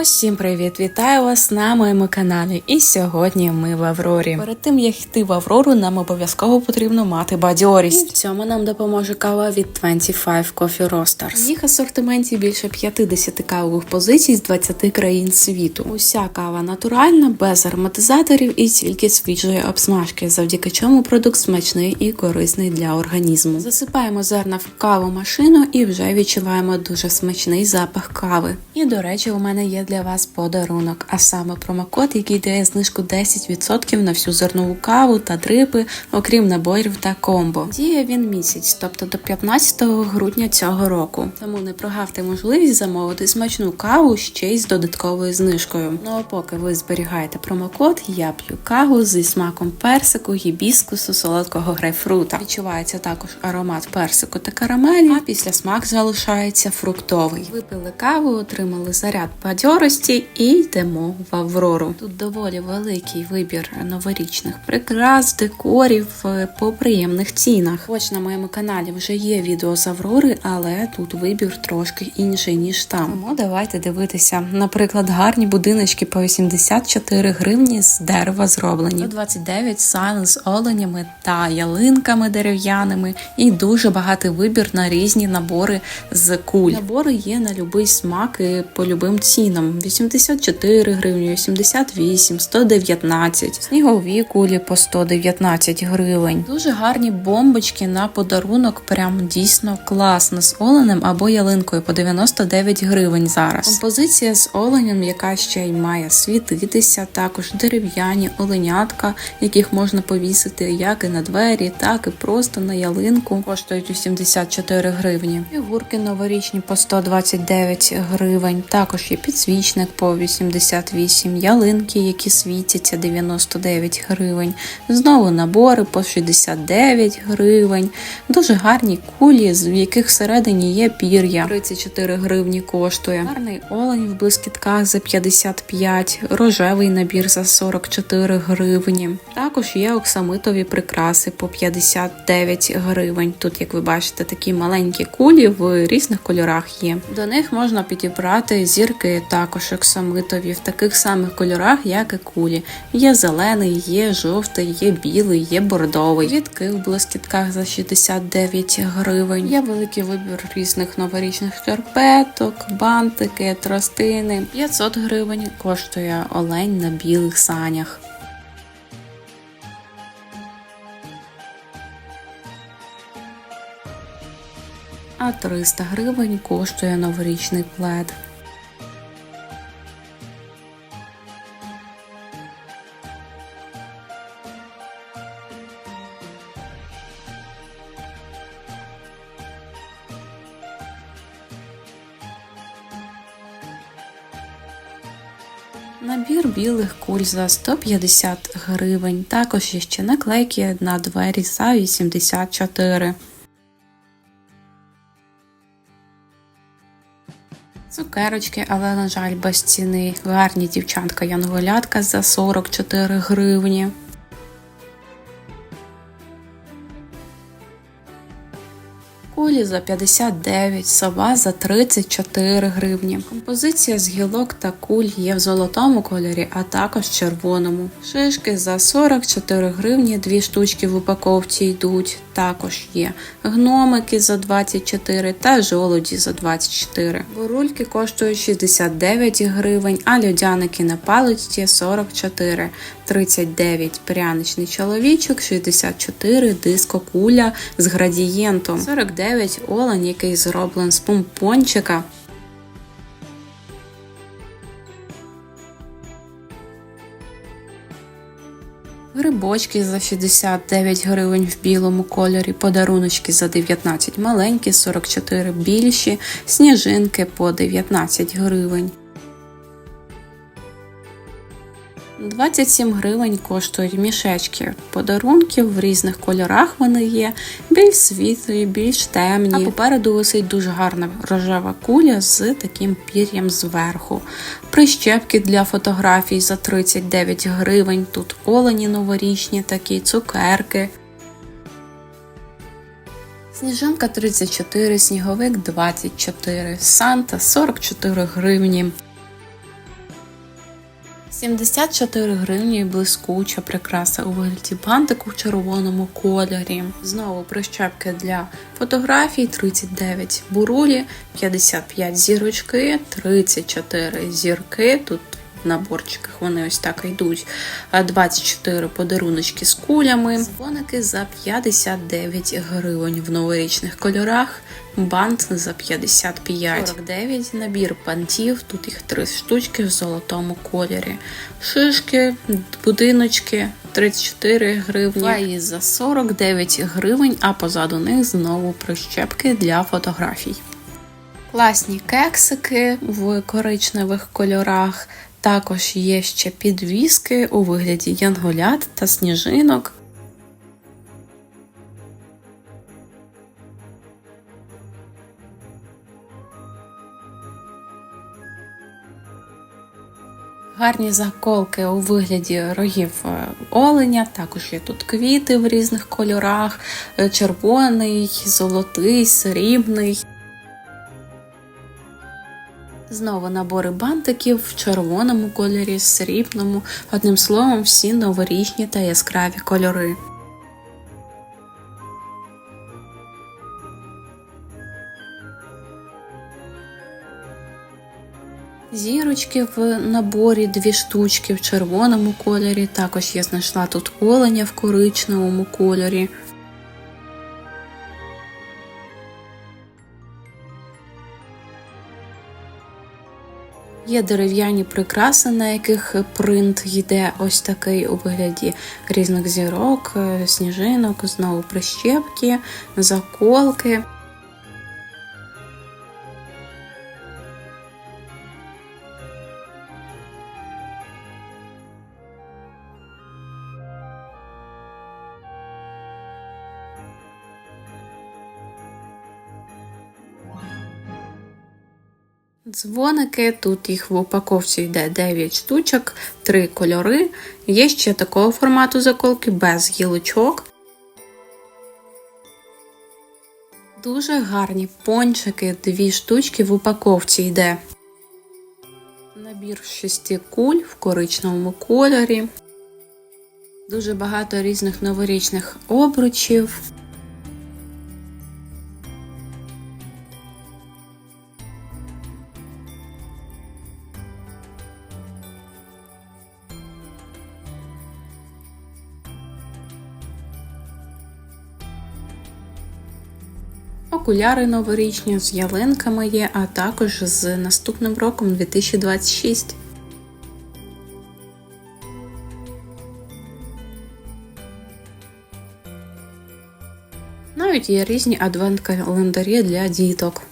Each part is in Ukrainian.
Усім привіт! Вітаю вас на моєму каналі. І сьогодні ми в Аврорі. Перед тим як йти в Аврору, нам обов'язково потрібно мати бадьорість. І в цьому нам допоможе кава від 25 Coffee Roasters. В їх асортименті більше 50 кавових позицій з 20 країн світу. Уся кава натуральна, без ароматизаторів і тільки свіжої обсмажки, завдяки чому продукт смачний і корисний для організму. Засипаємо зерна в каву машину і вже відчуваємо дуже смачний запах кави. І до речі, у мене є для вас подарунок, а саме промокод, який дає знижку 10% на всю зернову каву та дрипи, окрім наборів та комбо. Діє він місяць, тобто до 15 грудня цього року. Тому не прогавте можливість замовити смачну каву ще й з додатковою знижкою. Ну а поки ви зберігаєте промокод, я п'ю каву зі смаком персику, гібіскусу, солодкого грейпфрута. Відчувається також аромат персику та карамелі, а після смак залишається фруктовий. Випили каву, отримали заряд бадьорості і йдемо в Аврору. Тут доволі великий вибір новорічних прикрас, декорів е, по приємних цінах. Хоч на моєму каналі вже є відео з Аврори, але тут вибір трошки інший ніж там. Тому давайте дивитися. Наприклад, гарні будиночки по 84 гривні з дерева зроблені. 129 сан з оленями та ялинками дерев'яними, і дуже багатий вибір на різні набори з куль. Набори є на будь-який смак і по любим цінам: 84 гривні, 88, 119, снігові кулі по 119 гривень. Дуже гарні бомбочки на подарунок. Прям дійсно класно з оленем або ялинкою по 99 гривень зараз. Композиція з оленем, яка ще й має світитися, також дерев'яні оленятка, яких можна повісити як і на двері, так і просто на ялинку. Коштують 84 гривні. Фігурки новорічні по 129 гривень. Також є підсвічник по 88, ялинки, які світяться 99 гривень. Знову набори по 69 гривень. Дуже гарні кулі, з яких всередині є пір'я. 34 гривні коштує. Гарний олень в блискітках за 55, рожевий набір за 44 гривні. Також є оксамитові прикраси по 59 гривень. Тут, як ви бачите, такі маленькі кулі в різних кольорах є. До них можна підібрати зірки також оксамитові в таких самих кольорах, як і кулі. Є зелений, є жовтий, є білий, є бордовий. Квітки в блискітках за 69 гривень. Є великий вибір різних новорічних шкарпеток, бантики, тростини. 500 гривень коштує олень на білих санях. А 300 гривень коштує новорічний плед. Набір білих куль за 150 гривень. Також є ще наклейки на двері за 84. Цукерочки, але, на жаль, без ціни. Гарні дівчатка янголятка за 44 гривні. Кулі за 59, сова за 34 гривні. Композиція з гілок та куль є в золотому кольорі, а також червоному. Шишки за 44 гривні, дві штучки в упаковці йдуть. Також є гномики за 24 та жолуді за 24. Бурульки коштують 69 гривень, а льодяники на паличці 44, 39 пряничний чоловічок, 64 диско куля з градієнтом, 49 олень, який зроблен з помпончика. Грибочки за 69 гривень в білому кольорі, подаруночки за 19 маленькі, 44 більші, сніжинки по 19 гривень. 27 гривень коштують мішечки подарунків в різних кольорах. Вони є більш світлі, більш темні. А попереду висить дуже гарна рожева куля з таким пір'ям зверху. Прищепки для фотографій за 39 гривень. Тут олені новорічні, такі цукерки. Сніжанка 34, сніговик 24, Санта 44 гривні. 74 гривні блискуча прикраса у вигляді бантику в червоному кольорі. Знову прищепки для фотографій 39 бурулі, 55 зірочки, 34 зірки. Тут наборчиках вони ось так йдуть. 24 подаруночки з кулями. Дзвоники за 59 гривень в новорічних кольорах. Бант за 55. 49 набір бантів. Тут їх три штучки в золотому кольорі. Шишки, будиночки 34 гривні. Флеї за 49 гривень, а позаду них знову прищепки для фотографій. Класні кексики в коричневих кольорах. Також є ще підвіски у вигляді янголят та сніжинок. Гарні заколки у вигляді рогів е, оленя, також є тут квіти в різних кольорах: е, червоний, золотий, срібний. Знову набори бантиків в червоному кольорі, срібному, одним словом, всі новорічні та яскраві кольори. Зірочки в наборі дві штучки в червоному кольорі. Також я знайшла тут оленя в коричневому кольорі. Є дерев'яні прикраси, на яких принт йде ось такий у вигляді різних зірок, е, сніжинок, знову прищепки, заколки. Дзвоники, тут їх в упаковці йде 9 штучок, 3 кольори. Є ще такого формату заколки без гілочок. Дуже гарні пончики, 2 штучки в упаковці йде. Набір 6 куль в коричневому кольорі. Дуже багато різних новорічних обручів. Окуляри новорічні з ялинками є, а також з наступним роком 2026. Навіть є різні адвент-календарі для діток.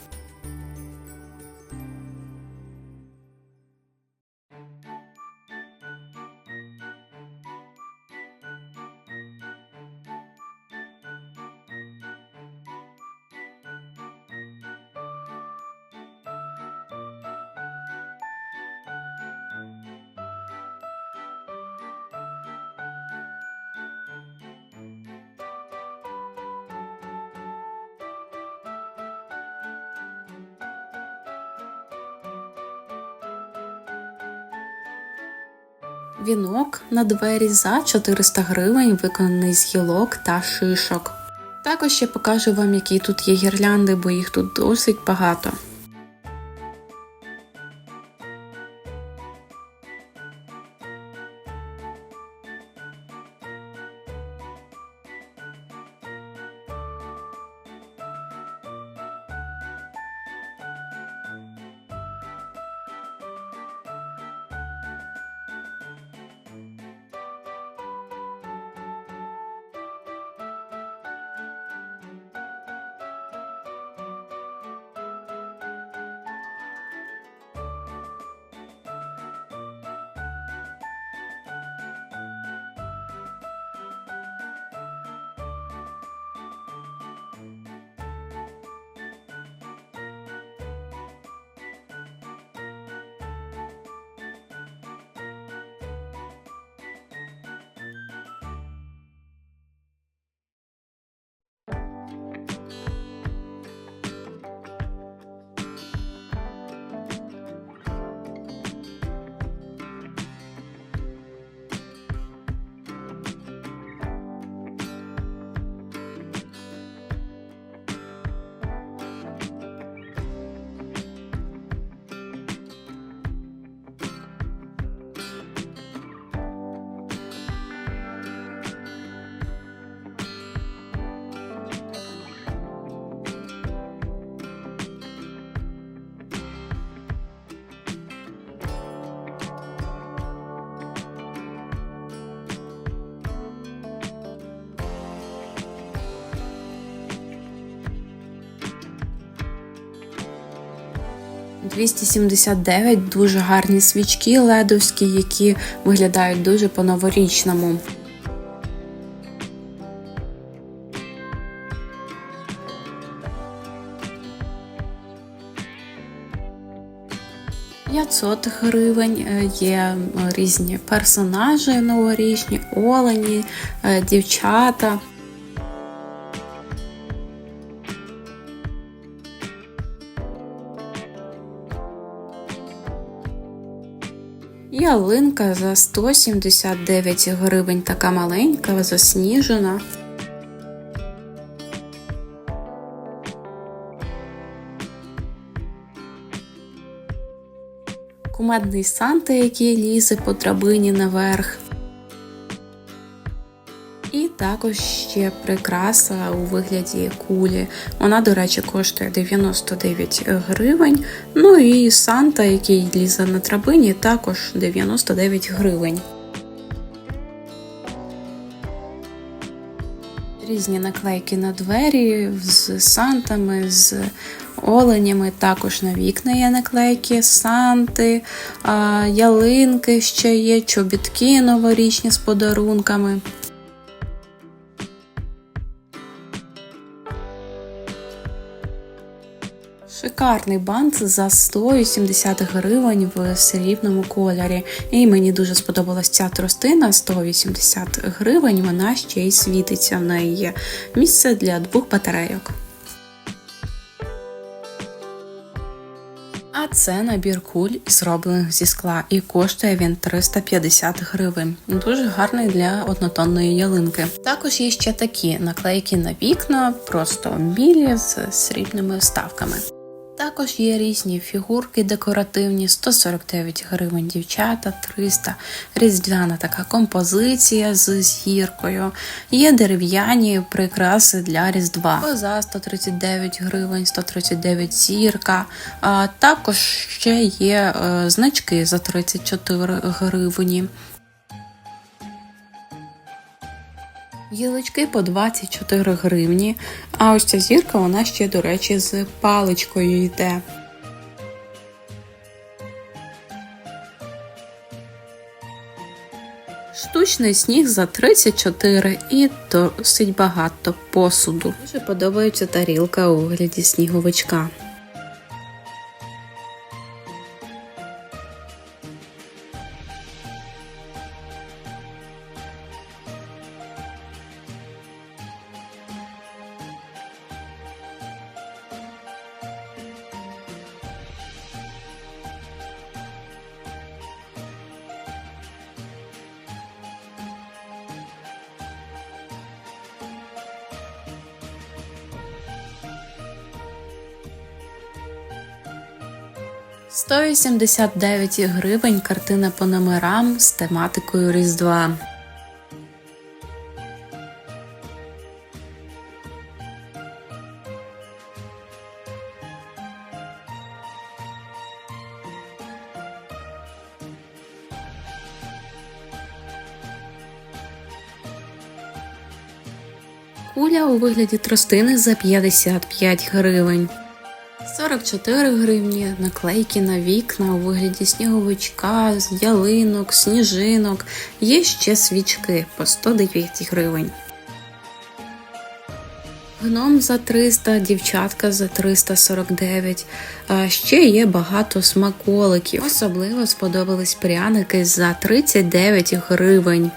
Вінок на двері за 400 гривень, виконаний з гілок та шишок. Також я покажу вам, які тут є гірлянди, бо їх тут досить багато. 279 дуже гарні свічки ледовські, які виглядають дуже по-новорічному. «500 гривень е, є е, різні персонажі новорічні, олені, е, дівчата. Ялинка за 179 гривень, така маленька, засніжена. Кумедний Санта, який лізе по драбині наверх. Також ще прикраса у вигляді кулі. Вона, до речі, коштує 99 гривень. Ну і Санта, який лізе на драбині, також 99 гривень. Різні наклейки на двері з сантами, з оленями. Також на вікна є наклейки, санти, ялинки ще є, чобітки новорічні з подарунками. Шикарний бант за 180 гривень в срібному кольорі. І мені дуже сподобалась ця тростина 180 гривень. Вона ще й світиться. В неї є місце для двох батарейок. А це набір куль, зроблених зі скла, і коштує він 350 гривень. Дуже гарний для однотонної ялинки. Також є ще такі наклейки на вікна, просто білі з срібними вставками. Також є різні фігурки декоративні, 149 гривень дівчата, 300 різдвяна така композиція з зіркою. Є дерев'яні прикраси для різдва. Коза 139 гривень, 139 зірка. А також ще є е, значки за 34 гривні. Гілочки по 24 гривні. А ось ця зірка, вона ще, до речі, з паличкою йде. Штучний сніг за 34 і досить багато посуду. Дуже подобається тарілка у вигляді сніговичка. 189 гривень картина по номерам з тематикою Різдва. Куля у вигляді тростини за 55 гривень. 44 гривні, наклейки на вікна у вигляді сніговичка, ялинок, сніжинок. Є ще свічки по 109 гривень. Гном за 300, дівчатка за 349. А ще є багато смаколиків. Особливо сподобались пряники за 39 гривень.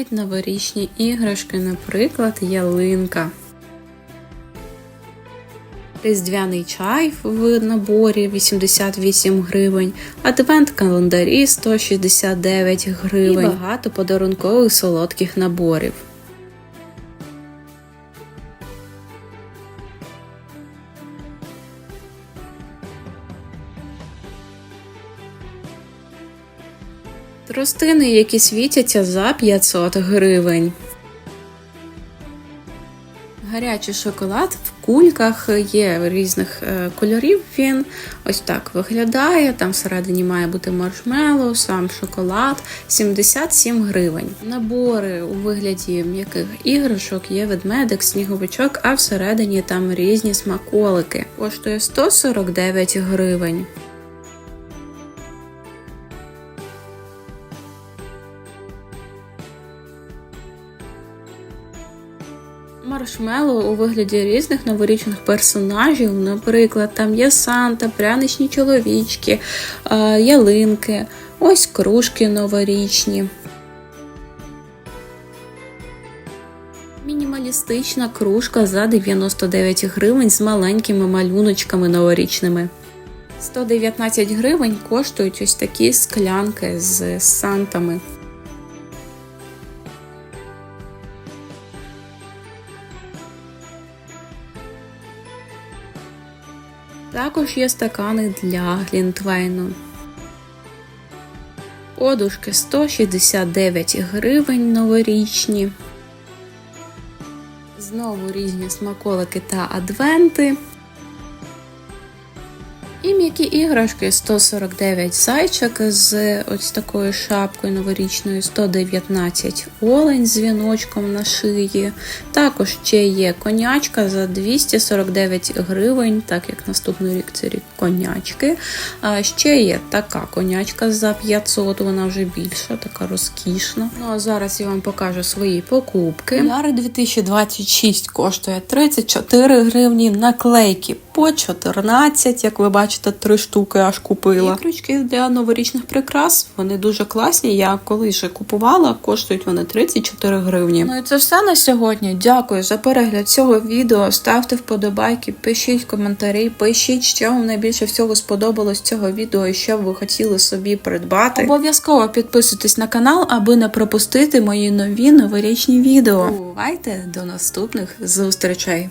Навіть новорічні іграшки, наприклад, ялинка. Різдвяний чай в наборі 88 гривень, адвент календарі 169 гривень і багато подарункових солодких наборів. Тростини, які світяться за 500 гривень. Гарячий шоколад в кульках є різних е, кольорів. Він ось так виглядає. Там всередині має бути маршмеллоу, сам шоколад 77 гривень. Набори у вигляді м'яких іграшок є ведмедик, сніговичок, а всередині там різні смаколики. Коштує 149 гривень. Маршмеллоу у вигляді різних новорічних персонажів. Наприклад, там є Санта, пряничні чоловічки, ялинки, ось кружки новорічні. Мінімалістична кружка за 99 гривень з маленькими малюночками новорічними. 119 гривень коштують ось такі склянки з сантами. Також є стакани для глінтвейну. Подушки 169 гривень новорічні. Знову різні смаколики та адвенти. І м'які іграшки 149 зайчик з ось такою шапкою новорічною, 119 олень з віночком на шиї. Також ще є конячка за 249 гривень, так як наступний рік це рік конячки. А ще є така конячка за 500, вона вже більша, така розкішна. Ну а зараз я вам покажу свої покупки. Яри 2026 коштує 34 гривні, наклейки по 14, як ви бачите, три штуки аж купила. Іграшки для новорічних прикрас, вони дуже класні. Я колись же купувала, коштують вони 34 гривні. Ну і це все на сьогодні. Дякую за перегляд цього відео. Ставте вподобайки, пишіть коментарі, пишіть, що вам найбільше всього сподобалось цього відео і що ви хотіли собі придбати. Обов'язково підписуйтесь на канал, аби не пропустити мої нові новорічні відео. Бувайте до наступних зустрічей!